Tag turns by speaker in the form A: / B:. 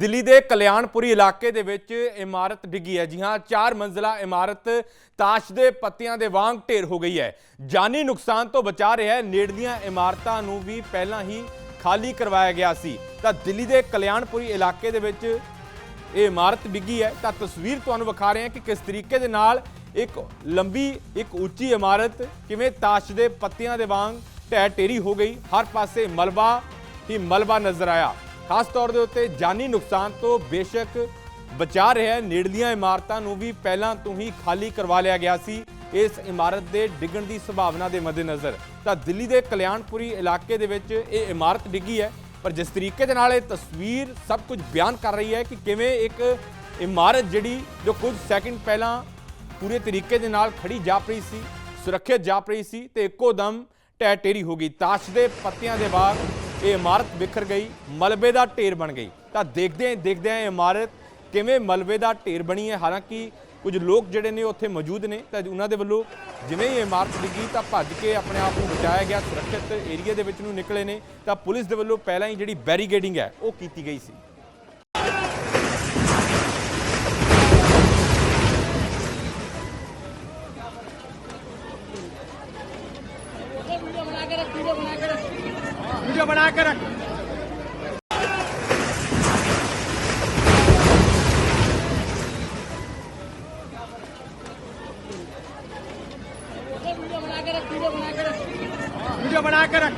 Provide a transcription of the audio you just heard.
A: ਦਿੱਲੀ ਦੇ ਕਲਿਆਣਪੁਰੀ ਇਲਾਕੇ ਦੇ ਵਿੱਚ ਇਮਾਰਤ ਡਿੱਗੀ ਹੈ ਜੀ ਹਾਂ ਚਾਰ ਮੰਜ਼ਲਾ ਇਮਾਰਤ ਤਾਸ਼ ਦੇ ਪੱਤਿਆਂ ਦੇ ਵਾਂਗ ਢੇਰ ਹੋ ਗਈ ਹੈ। ਜਾਨੀ ਨੁਕਸਾਨ ਤੋਂ ਬਚਾ ਰਿਹਾ ਹੈ ਨੇੜਲੀਆਂ ਇਮਾਰਤਾਂ ਨੂੰ ਵੀ ਪਹਿਲਾਂ ਹੀ ਖਾਲੀ ਕਰਵਾਇਆ ਗਿਆ ਸੀ। ਤਾਂ ਦਿੱਲੀ ਦੇ ਕਲਿਆਣਪੁਰੀ ਇਲਾਕੇ ਦੇ ਵਿੱਚ ਇਹ ਇਮਾਰਤ ਡਿੱਗੀ ਹੈ। ਤਾਂ ਤਸਵੀਰ ਤੁਹਾਨੂੰ ਵਿਖਾ ਰਹੇ ਹਾਂ ਕਿ ਕਿਸ ਤਰੀਕੇ ਦੇ ਨਾਲ ਇੱਕ ਲੰਬੀ, ਇੱਕ ਉੱਚੀ ਇਮਾਰਤ ਕਿਵੇਂ ਤਾਸ਼ ਦੇ ਪੱਤਿਆਂ ਦੇ ਵਾਂਗ ਢਹਿ ਢੇਰੀ ਹੋ ਗਈ। ਹਰ ਪਾਸੇ ਮਲਬਾ ਹੀ ਮਲਬਾ ਨਜ਼ਰ ਆਇਆ। ਖਾਸ ਤੌਰ ਦੇ ਉੱਤੇ ਜਾਨੀ ਨੁਕਸਾਨ ਤੋਂ ਬੇਸ਼ੱਕ ਬਚਾ ਰਿਹਾ ਹੈ। ਨੇੜਲੀਆਂ ਇਮਾਰਤਾਂ ਨੂੰ ਵੀ ਪਹਿਲਾਂ ਤੋਂ ਹੀ ਖਾਲੀ ਕਰਵਾ ਲਿਆ ਗਿਆ ਸੀ। ਇਸ ਇਮਾਰਤ ਦੇ ਡਿੱਗਣ ਦੀ ਸੰਭਾਵਨਾ ਦੇ ਮੱਦੇਨਜ਼ਰ। ਤਾਂ ਦਿੱਲੀ ਦੇ ਕਲਿਆਣਪੁਰੀ ਇਲਾਕੇ ਦੇ ਵਿੱਚ ਇਹ ਇਮਾਰਤ ਡਿੱਗੀ ਹੈ। ਪਰ ਜਿਸ ਤਰੀਕੇ ਦੇ ਨਾਲ ਇਹ ਤਸਵੀਰ ਸਭ ਕੁਝ ਬਿਆਨ ਕਰ ਰਹੀ ਹੈ ਕਿ ਕਿਵੇਂ ਇੱਕ ਇਮਾਰਤ ਜਿਹੜੀ ਜੋ ਕੁਝ ਸੈਕਿੰਡ ਪਹਿਲਾਂ ਪੂਰੇ ਤਰੀਕੇ ਦੇ ਨਾਲ ਖੜੀ ਜਾਪ ਰਹੀ ਸੀ, ਸੁਰੱਖਿਅਤ ਜਾਪ ਰਹੀ ਸੀ ਤੇ ਇੱਕੋ ਦਮ ਢਹਿ ਟੇਰੀ ਹੋ ਗਈ। ਤਾਸ਼ ਦੇ ਪੱਤਿਆਂ ਦੇ ਬਾਅਦ ਇਹ ਇਮਾਰਤ ਵਿਖਰ ਗਈ, ਮਲਬੇ ਦਾ ਢੇਰ ਬਣ ਗਈ। ਤਾਂ ਦੇਖਦੇ ਦੇਖਦੇ ਇਹ ਇਮਾਰਤ ਕਿਵੇਂ ਮਲਬੇ ਦਾ ਢੇਰ ਬਣੀ ਹੈ। ਹਾਲਾਂਕਿ ਕੁਝ ਲੋਕ ਜਿਹੜੇ ਨੇ ਉੱਥੇ ਮੌਜੂਦ ਨੇ, ਤਾਂ ਉਹਨਾਂ ਦੇ ਵੱਲੋਂ ਜਿਵੇਂ ਹੀ ਇਮਾਰਤ ਡਿੱਗੀ, ਤਾਂ ਭੱਜ ਕੇ ਆਪਣੇ ਆਪ ਨੂੰ ਬਚਾਇਆ ਗਿਆ। ਸੁਰੱਖਿਅਤ ਏਰੀਆ ਦੇ ਵਿੱਚ ਨੂੰ ਨਿਕਲੇ ਨੇ। ਤਾਂ ਪੁਲਿਸ ਦੇ ਵੱਲੋਂ ਪਹਿਲਾਂ ਹੀ ਜਿਹੜੀ ਬੈਰੀਗੇਡਿੰਗ ਹੈ, ਉਹ ਕੀਤੀ ਗਈ ਸੀ।
B: वीडियो बना के रख वीडियो बना के रख। वीडियो बना के रख।